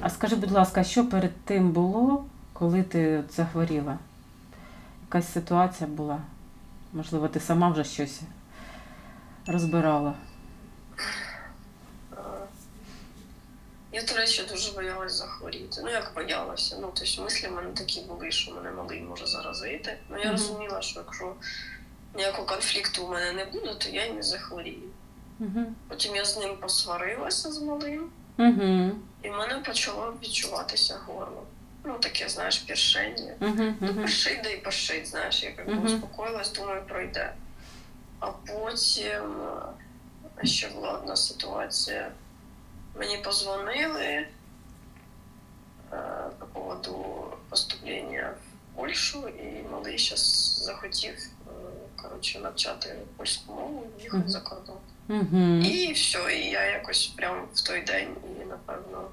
А скажи, будь ласка, що перед тим було, коли ти захворіла? Якась ситуація була? Можливо, ти сама вже щось розбирала. Е, Я, до речі, дуже боялась захворіти. Ну, як боялася. Ну, тобто мислі в мене такі були, що мене малий може заразити. Ну, я Мгм. розуміла, що якщо ніякого конфлікту у мене не буде, то я й не захворію. Угу. Потім я з ним посварилася з малим, Угу. і в мене почало відчуватися горло. Ну, таке, знаєш, першення. Угу. Ну, пошить, да і пошить, знаєш, я якби Мгм. успокоїлась, думаю, пройде. А потім е, ще була одна ситуація. Мені позвонили е, по поводу поступлення в Польщу, і малий зараз захотів е, коротше, навчати польську мову і їхати за кордон. Угу. І все, і я якось прямо в той день і напевно